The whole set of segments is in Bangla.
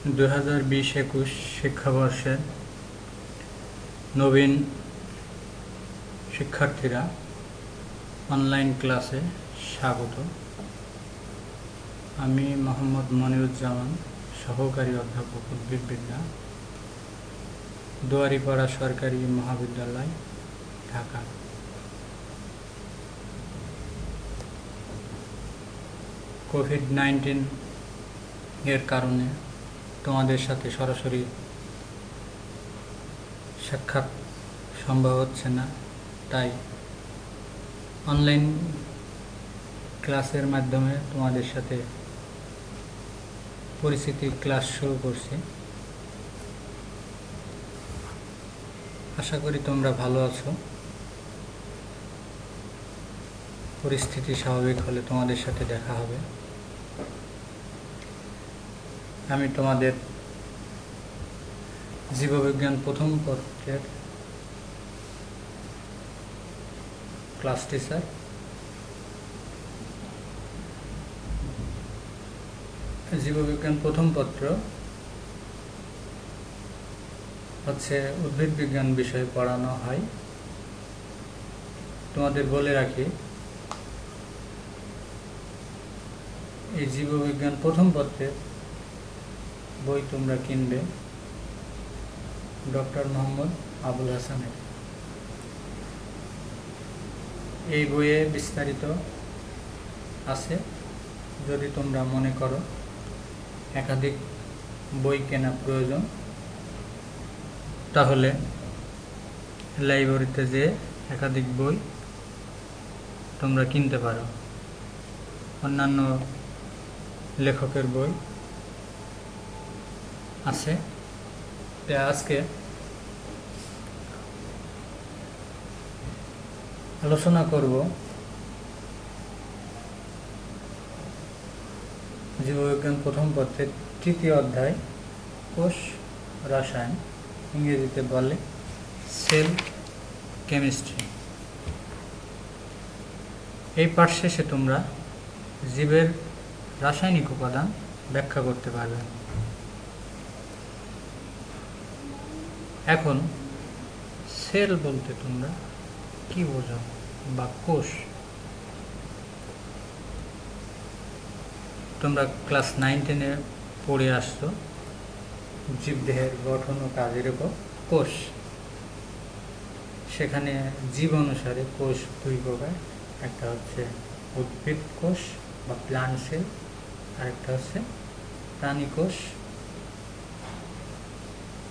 দু হাজার বিশ একুশ শিক্ষাবর্ষের নবীন শিক্ষার্থীরা অনলাইন ক্লাসে স্বাগত। আমি মোহাম্মদ মনিরুজ্জামান, সহকারী অধ্যাপক উদ্ভিদবিদ্যা দুয়ারিপাড়া সরকারি মহাবিদ্যালয়, ঢাকা। কোভিড নাইন্টিন এর কারণে তোমাদের সাথে সরাসরি সাক্ষাৎ সম্ভব হচ্ছে না। তাই অনলাইন ক্লাসের মাধ্যমে তোমাদের সাথে পরিস্থিতি ক্লাস শুরু করছি। আশা করি তোমরা ভালো আছো। পরিস্থিতি স্বাভাবিক হলে তোমাদের সাথে দেখা হবে। আমি তোমাদের জীববিজ্ঞান প্রথম পত্রের ক্লাস টিচার জীববিজ্ঞান প্রথম পত্র হচ্ছে উদ্ভিদ বিজ্ঞান বিষয়ে পড়ানো হয়। তোমাদের বলে রাখি, এই জীববিজ্ঞান প্রথম পত্রের বই তোমরা কিনবে। ডক্টর মোহাম্মদ আবুল হাসানের। এই বইয়ে বিস্তারিত আছে। যদি তোমরা মনে করো একাধিক বই কেনা প্রয়োজন, তাহলে লাইব্রেরিতে যে একাধিক বই তোমরা কিনতে পারো। অন্যান্য লেখকের বই আছে। আজকে আলোচনা করব জীববিজ্ঞান প্রথম পত্রের তৃতীয় অধ্যায়, কোষ রসায়ন, ইংরেজিতে বলে সেল কেমিস্ট্রি। এই পাঠ শেষে তোমরা জীবের রাসায়নিক উপাদান ব্যাখ্যা করতে পারবে। এখন সেল বলতে তোমরা কি বোঝো বা কোষ? তোমরা ক্লাস নাইন টেনে পড়ে আসছো। জীবদেহের গঠন ও কাজের উপর কোষ। সেখানে জীব অনুসারে কোষ দুই প্রকার। একটা হচ্ছে উদ্ভিদ কোষ বা প্লান্ট সেল, আরেকটা হচ্ছে প্রাণী কোষ।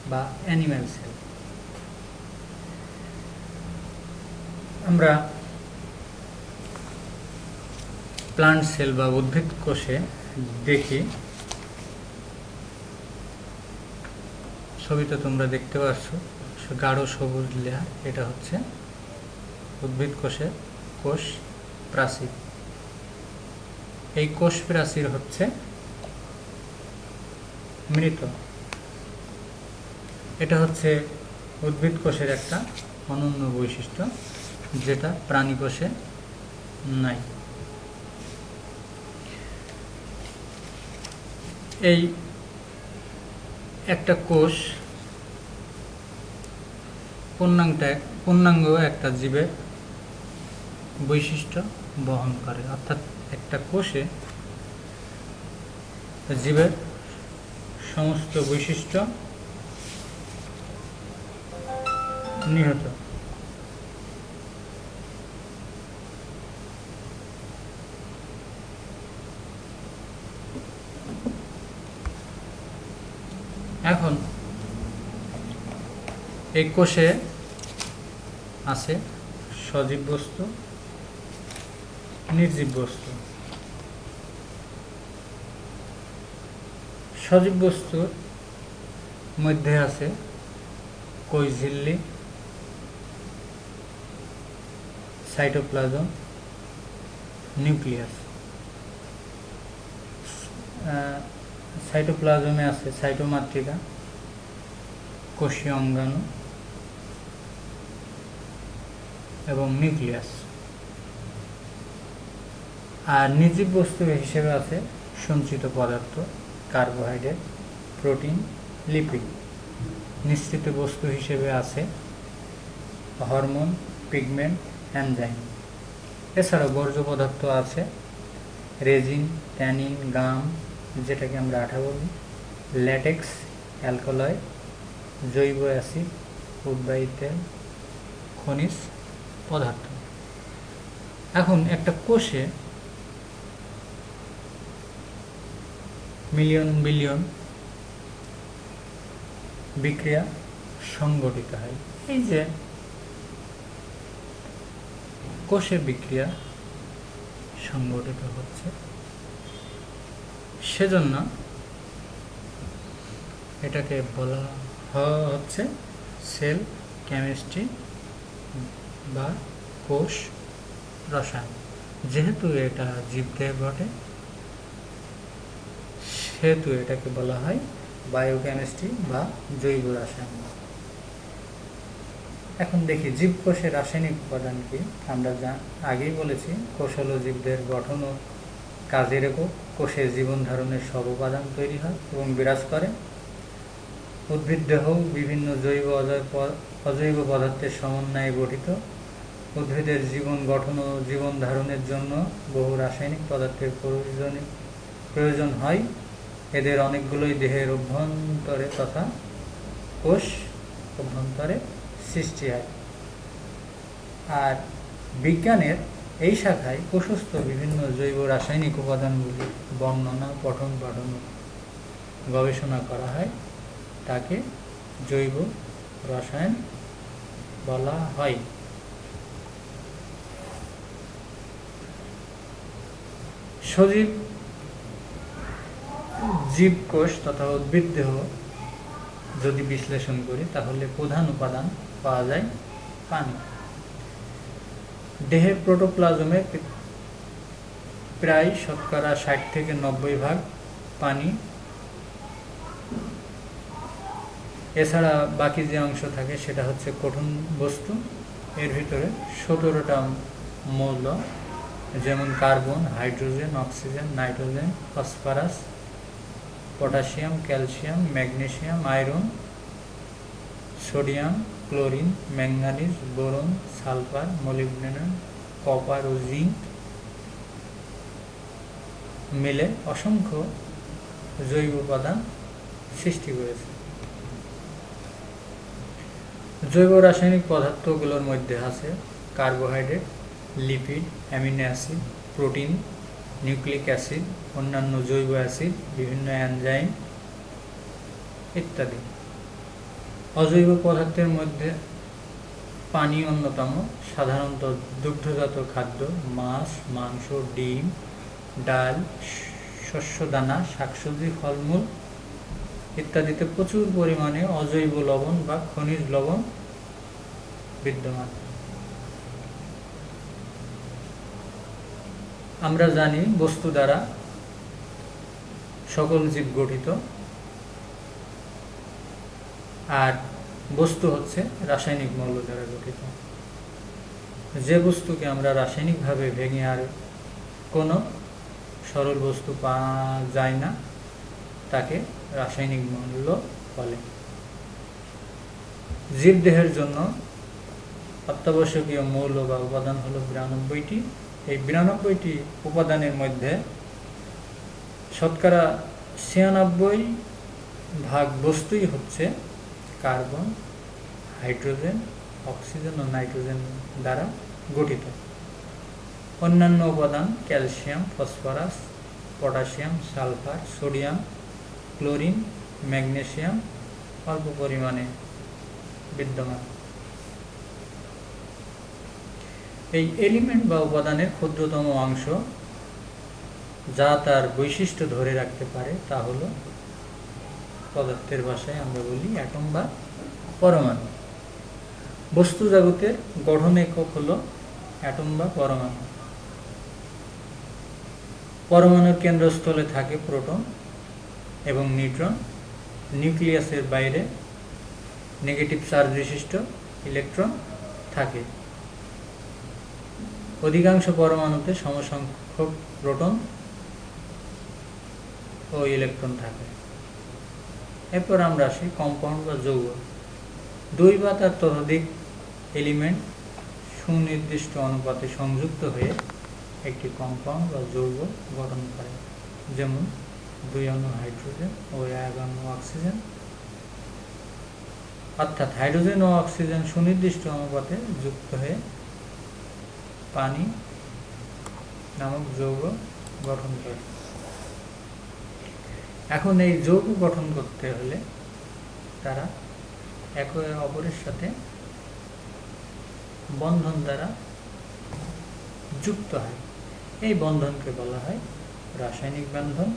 বা অ্যানিম্যাল সেল আমরা প্লান্ট সেল বা উদ্ভিদ কোষে দেখি। ছবিতে তোমরা দেখতে পাচ্ছ। গাঢ় সবুজ লেয়ার এটা হচ্ছে উদ্ভিদ কোষের কোষ প্রাচীর। এই কোষ প্রাচীর হচ্ছে মৃত। এটা হচ্ছে উদ্ভিদ কোষের একটা অনন্য বৈশিষ্ট্য, যেটা প্রাণী কোষে নাই। এই একটা কোষ পূর্ণাঙ্গটা পূর্ণাঙ্গ একটা জীবের বৈশিষ্ট্য বহন করে। অর্থাৎ একটা কোষে জীবের সমস্ত বৈশিষ্ট্য নিহত। এখন এই কোষে আছে সজীব বস্তু নির্জীব বস্তু। সজীব বস্তুর মধ্যে আছে কোষ সাইটোপ্লাজম নিউক্লিয়াস সাইটোপ্লাজমে আছে সাইটোমাতৃকা কোষীয় অঙ্গাণু এবং নিউক্লিয়াস আর নির্জীব বস্তু হিসেবে আছে সঞ্চিত পদার্থ কার্বোহাইড্রেট প্রোটিন লিপিড নিশ্চিত বস্তু হিসেবে আছে হরমোন পিগমেন্ট এনজাইম এছাড়াও বর্জ্য পদার্থ আছে। রেজিন ট্যানিন গাম যেটাকে আমরা আঠা বলি। ল্যাটেক্স অ্যালকোলয়েড জৈব অ্যাসিড উদ্বায়ী তেল, খনিজ পদার্থ। এখন একটা কোষে মিলিয়ন বিলিয়ন বিক্রিয়া সংগঠিত হয়। এই যে কোষে বিক্রিয়া সংগঠিত হচ্ছে। সেজন্য এটাকে বলা হচ্ছে সেল কেমিস্ট্রি বা কোষ রসায়ন। যেহেতু এটা জীবদেহে ঘটে, সেহেতু এটাকে বলা হয় বায়োকেমিস্ট্রি বা জৈব রসায়ন। এখন দেখি জীবকোষের রাসায়নিক উপাদান কি? আমরা যা আগেই বলেছি, কোষ হলো জীবদের গঠন ও কাজের একক। কোষে জীবন ধারণের সব উপাদান তৈরি হয় এবং বিরাজ করে। উদ্ভিদ দেহ বিভিন্ন জৈব, অজৈব অজৈব পদার্থের সমন্বয়ে গঠিত। উদ্ভিদের জীবন গঠন ও জীবন ধারণের জন্য বহু রাসায়নিক পদার্থের প্রয়োজনে প্রয়োজন হয়। এদের অনেকগুলোই দেহের অভ্যন্তরে তথা কোষ অভ্যন্তরে সৃষ্টি হয়। আর বিজ্ঞানের এই শাখায় প্রশস্ত বিভিন্ন জৈব রাসায়নিক উপাদানগুলি বর্ণনা, পঠন, পাঠন, গবেষণা করা হয়। তাকে জৈব রসায়ন বলা হয়। সজীব জীবকোষ তথা উদ্ভিদ দেহ যদি বিশ্লেষণ করি, তাহলে প্রধান উপাদান পাওয়া যায় পানি। দেহের প্রোটোপ্লাজমে প্রায় শতকরা ষাট থেকে নব্বই ভাগ পানি। এছাড়া বাকি যে অংশ থাকে সেটা হচ্ছে কঠিন বস্তু। এর ভিতরে সতেরোটা মৌল, যেমন carbon, hydrogen, oxygen, nitrogen, phosphorus, potassium, calcium, magnesium, iron, sodium chlorine manganese boron, sulphur, molybdenum, copper ও জিঙ্ক মিলে অসংখ্য জৈব উপাদান সৃষ্টি করেছে। জৈব রাসায়নিক পদার্থগুলোর মধ্যে আছে carbohydrate, lipid, amino acid, protein, nucleic acid, অন্যান্য জৈব অ্যাসিড, বিভিন্ন এনজাইম ইত্যাদি। অজৈব পদার্থের মধ্যে পানি অন্যতম, সাধারণত দুগ্ধজাত খাদ্য, মাছ, মাংস, ডিম, ডাল, শস্যদানা, শাকসবজি, ফলমূল ইত্যাদিতে প্রচুর পরিমাণে অজৈব লবণ বা খনিজ লবণ বিদ্যমান। আমরা জানি বস্তু দ্বারা সকল জীব গঠিত। আর বস্তু হচ্ছে রাসায়নিক মৌল দ্বারা গঠিত। যে বস্তুকে আমরা রাসায়নিকভাবে ভেঙে আর কোনো সরল বস্তু পাওয়া যায় না, তাকে রাসায়নিক মৌল বলে। জীবদেহের জন্য অত্যাবশ্যকীয় মৌল বা উপাদান হলো বিরানব্বইটি। এই বিরানব্বইটি উপাদানের মধ্যে শতকরা ছিয়ানব্বই ভাগ বস্তুই হচ্ছে কার্বন, হাইড্রোজেন, অক্সিজেন ও নাইট্রোজেন দ্বারা গঠিত। অন্যান্য উপাদান calcium, phosphorus, potassium, sulphur, sodium, chlorine, magnesium অল্প পরিমাণে বিদ্যমান। এই এলিমেন্ট বা উপাদানের ক্ষুদ্রতম অংশ যা তার বৈশিষ্ট্য ধরে রাখতে পারে তা হলো পদার্থের ভাষায় আমরা বলি অ্যাটম বা পরমাণু। বস্তু জগতের গঠন একক হলো অ্যাটম বা পরমাণু। পরমাণুর কেন্দ্রস্থলে থাকে প্রোটন এবং নিউট্রন। নিউক্লিয়াসের বাইরে নেগেটিভ চার্জ বিশিষ্ট ইলেকট্রন থাকে। অধিকাংশ পরমাণুতে সমসংখ্যক প্রোটন ও ইলেকট্রন থাকে। এরপর আমরা আসি কম্পাউন্ড বা যৌগ। দুই বা তার ততোধিক এলিমেন্ট সুনির্দিষ্ট অনুপাতে সংযুক্ত হয়ে একটি কম্পাউন্ড বা যৌগ গঠন করে। যেমন দুই অণু হাইড্রোজেন ও এক অণু অক্সিজেন অর্থাৎ হাইড্রোজেন ও অক্সিজেন সুনির্দিষ্ট অনুপাতে যুক্ত হয়ে পানি নামক যৌগ গঠন করে। এখন এই যৌগ গঠন করতে হলে তারা একে অপরের সাথে বন্ধন দ্বারা যুক্ত হয়। এই বন্ধনকে বলা হয় রাসায়নিক বন্ধন।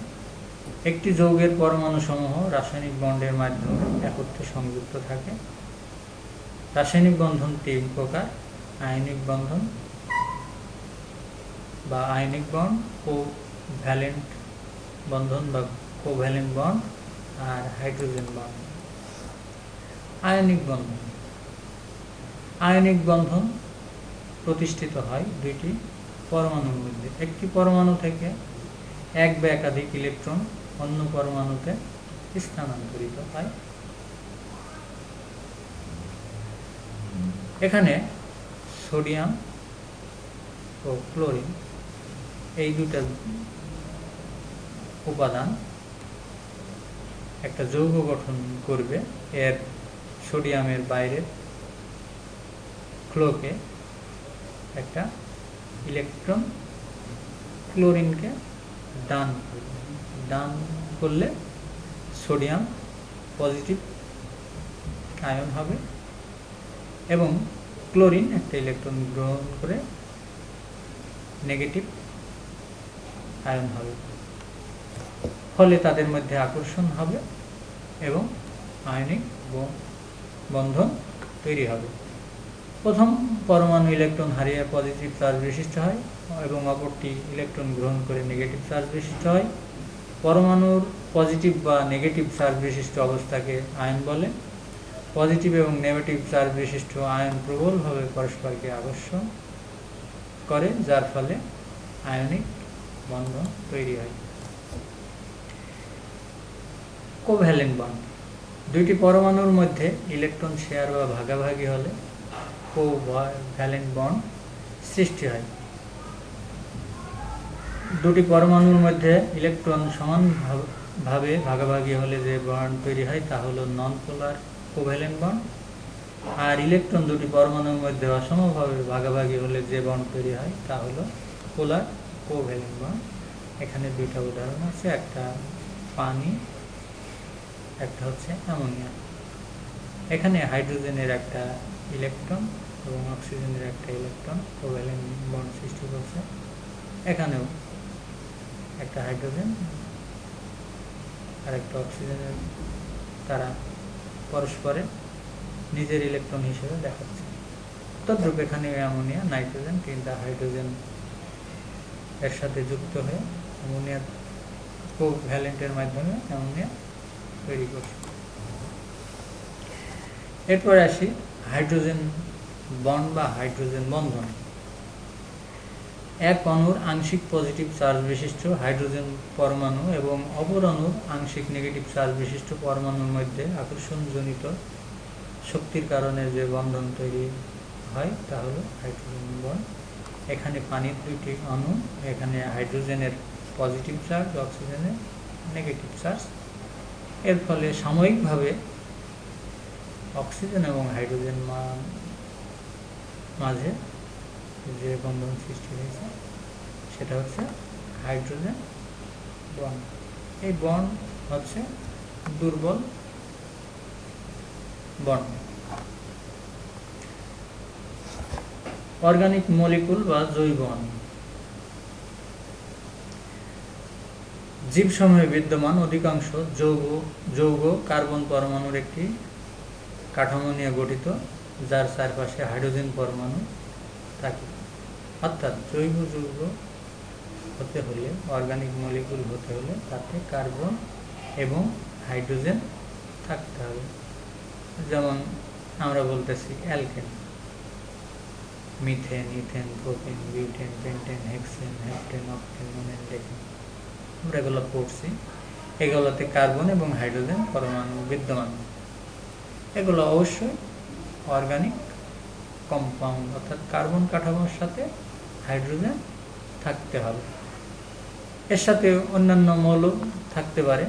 একটি যৌগের পরমাণু সমূহ রাসায়নিক বন্ডের মাধ্যমে একত্রে সংযুক্ত থাকে। রাসায়নিক বন্ধন তিন প্রকার, আয়নিক বন্ধন বা আয়নিক বন্ড ও ভ্যালেন্ট বন্ধন বা কোভ্যালেন্ট বন আর হাইড্রোজেন বন্ড। আয়নিক বন্ধন। আয়নিক বন্ধন প্রতিষ্ঠিত হয় দুইটি পরমাণুর মধ্যে। একটি পরমাণু থেকে এক বা একাধিক ইলেকট্রন অন্য পরমাণুতে স্থানান্তরিত হয়। এখানে সোডিয়াম ও ক্লোরিন এই দুটা উপাদান একটা যৌগ গঠন করবে এর সোডিয়ামের বাইরে ক্লোকে একটা ইলেকট্রন ক্লোরিনকে দান করবে। দান করলে সোডিয়াম পজিটিভ আয়ন হবে এবং ক্লোরিন একটা ইলেকট্রন গ্রহণ করে নেগেটিভ আয়ন হবে। ফলে তাদের মধ্যে আকর্ষণ হবে এবং আয়নিক বন্ধন তৈরি হবে। প্রথম পরমাণু ইলেকট্রন হারিয়ে পজিটিভ চার্জ বিশিষ্ট হয় এবং অপরটি ইলেকট্রন গ্রহণ করে নেগেটিভ চার্জ বিশিষ্ট হয়। পরমাণুর পজিটিভ বা নেগেটিভ চার্জ বিশিষ্ট অবস্থাকে আয়ন বলে। পজিটিভ এবং নেগেটিভ চার্জ বিশিষ্ট আয়ন প্রবলভাবে পরস্পরকে আকর্ষণ করে, যার ফলে আয়নিক বন্ধন তৈরি হয়। Covalent bond. দুইটি পরমাণুর মধ্যে ইলেকট্রন শেয়ার বা ভাগাভাগি হলে কোভ্যালেন্ট বন্ড সৃষ্টি হয়। দুটি পরমাণুর মধ্যে ইলেকট্রন সমান ভাবে ভাগাভাগি হলে যে বন্ড তৈরি হয় তা হলো নন পোলার কোভ্যালেন্ট বন্ড আর ইলেকট্রন দুটি পরমাণুর মধ্যে অসমভাবে ভাগাভাগি হলে যে বন্ড তৈরি হয় তা হলো পোলার কোভ্যালেন্ট বন্ড। এখানে দুইটা উদাহরণ আছে, একটা পানি একটা হচ্ছে অ্যামোনিয়া। এখানে হাইড্রোজেনের একটা ইলেকট্রন এবং অক্সিজেনের একটা ইলেকট্রন, কোভ্যালেন্ট বন্ড সৃষ্টি করছে। এখানেও একটা হাইড্রোজেন, আর একটা অক্সিজেনের তারা পরস্পরের নিজের ইলেকট্রন হিসেবে দেখাচ্ছে। তদ্রূপ এখানে অ্যামোনিয়া, নাইট্রোজেন তিনটা হাইড্রোজেন এর সাথে যুক্ত হয়ে অ্যামোনিয়া কোভ্যালেন্টের মাধ্যমে অ্যামোনিয়া তৈরি করছে এরপর আসি হাইড্রোজেন বন্ড বা হাইড্রোজেন বন্ধন। এক অণুর আংশিক পজিটিভ চার্জ বিশিষ্ট হাইড্রোজেন পরমাণু এবং অপর অণুর আংশিক নেগেটিভ চার্জ বিশিষ্ট পরমাণুর মধ্যে আকর্ষণজনিত শক্তির কারণে যে বন্ধন তৈরি হয় তা হলো হাইড্রোজেন বন্ড। এখানে পানির দুইটি অণু, এখানে হাইড্রোজেনের পজিটিভ চার্জ, অক্সিজেনের নেগেটিভ চার্জ। এর ফলে সাময়িকভাবে অক্সিজেন এবং হাইড্রোজেন মান মাঝে যে বন্ধন সৃষ্টি হয়েছে, সেটা হচ্ছে হাইড্রোজেন বন। এই বন হচ্ছে দুর্বল বন। অর্গানিক মলিকুল বা জৈব জীবসমূহে বিদ্যমান অধিকাংশ যৌগ যৌগ কার্বন পরমাণুর একটি কাঠামো নিয়ে গঠিত, যার চারপাশে হাইড্রোজেন পরমাণু থাকে। অর্থাৎ জৈব যৌগ হতে হলে অর্গানিক মলিকুল হতে হলে তাতে কার্বন এবং হাইড্রোজেন থাকতে হবে। যেমন আমরা বলতেছি alkane. Methane, ethane, propane, butane, pentane, hexane, heptane nonane decane এগুলো পড়ছি। এগুলোতে কার্বন এবং হাইড্রোজেন পরমাণু বিদ্যমান। এগুলো অবশ্যই অর্গানিক কম্পাউন্ড, অর্থাৎ কার্বন কাঠামোর সাথে হাইড্রোজেন থাকতে হবে। এর সাথে অন্যান্য মৌল থাকতে পারে।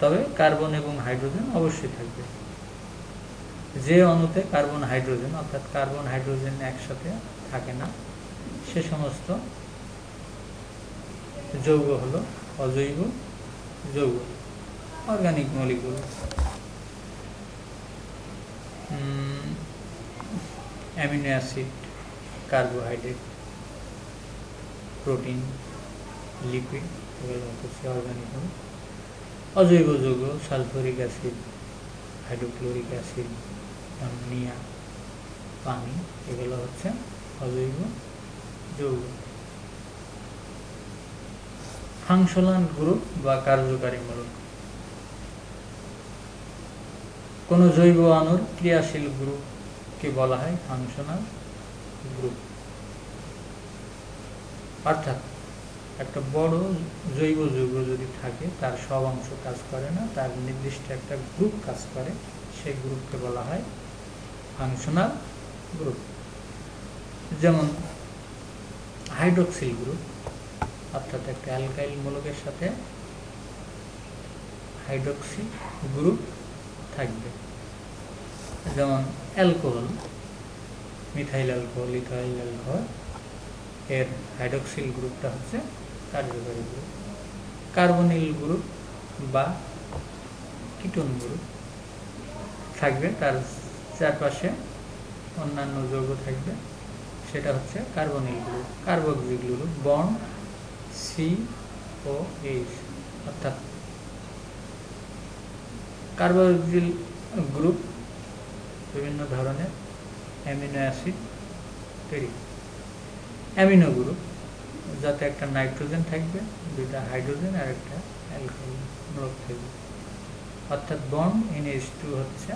তবে কার্বন এবং হাইড্রোজেন অবশ্যই থাকবে। যে অণুতে কার্বন হাইড্রোজেন, অর্থাৎ কার্বন হাইড্রোজেন একসাথে থাকে না, সে সমস্ত যৌগ হলো, অজৈব যৌগ organic molecule amino acid carbohydrate protein lipid এগুলো হচ্ছে অর্গানিক অজৈব যৌগ sulphuric acid hydrochloric acid ammonia পানি, এগুলো হচ্ছে অজৈব যৌগ। ফাংশনাল গ্রুপ বা কার্যকারীমূলক কোনো জৈব অণুর ক্রিয়াশীল গ্রুপকে বলা হয় ফাংশনাল গ্রুপ অর্থাৎ একটা বড় জৈব যৌগ যদি থাকে, তার সব অংশ কাজ করে না, তার নির্দিষ্ট একটা গ্রুপ কাজ করে, সেই গ্রুপকে বলা হয় ফাংশনাল গ্রুপ যেমন হাইড্রোক্সিল গ্রুপ অর্থাৎ একটা অ্যালকাইল মূলকের সাথে হাইড্রোক্সি গ্রুপ থাকবে। যেমন alcohol, methyl alcohol, ethyl alcohol, এর হাইড্রোক্সিল গ্রুপটা হচ্ছে কার্যকরী গ্রুপ। কার্বনিল গ্রুপ বা কিটোন গ্রুপ থাকবে, তার চারপাশে অন্যান্য যৌগ থাকবে, সেটা হচ্ছে carbonyl group carboxyl group bond C O H অর্থাৎ কার্বক্সিল গ্রুপ বিভিন্ন ধরনের অ্যামিনো অ্যাসিড তৈরি। অ্যামিনো গ্রুপ যাতে একটা নাইট্রোজেন থাকবে, দুইটা হাইড্রোজেন আর একটা অ্যালকোহল মূলক থাকবে। অর্থাৎ বন্ড এনএইচ টু হচ্ছে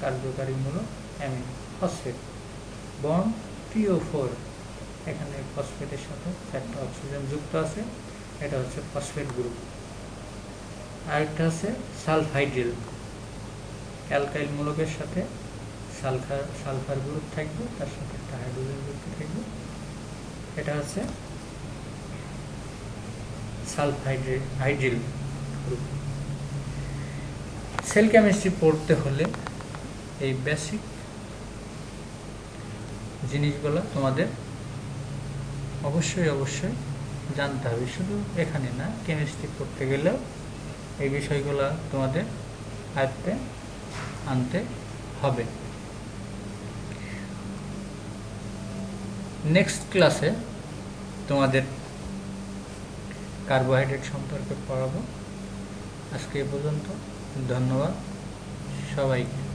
কার্যকারীমূলক amino phosphate bond PO four এখানে ফসফেটের সাথে চারটা অক্সিজেন যুক্ত আছে। এটা হচ্ছে ফসফেট গ্রুপ আরেকটা আছে সালফাইড্রিল। অ্যালকাইল মূলকের সাথে সালফার সালফার গ্রুপ থাকবে, তার সাথে একটা হাইড্রোজেন যুক্ত থাকবে। এটা হচ্ছে sulphydryl hydryl group cell chemistry পড়তে হলে এই বেসিক জিনিসগুলো তোমাদের অবশ্যই অবশ্যই জানতে হবে। শুধু এখানে না কেমিস্ট্রি পড়তে গেলেও এই বিষয়গুলো তোমাদের আয়ত্তে আনতে হবে। নেক্সট ক্লাসে তোমাদের কার্বোহাইড্রেট সম্পর্কে পড়াবো। আজকে এ পর্যন্ত। ধন্যবাদ সবাইকে।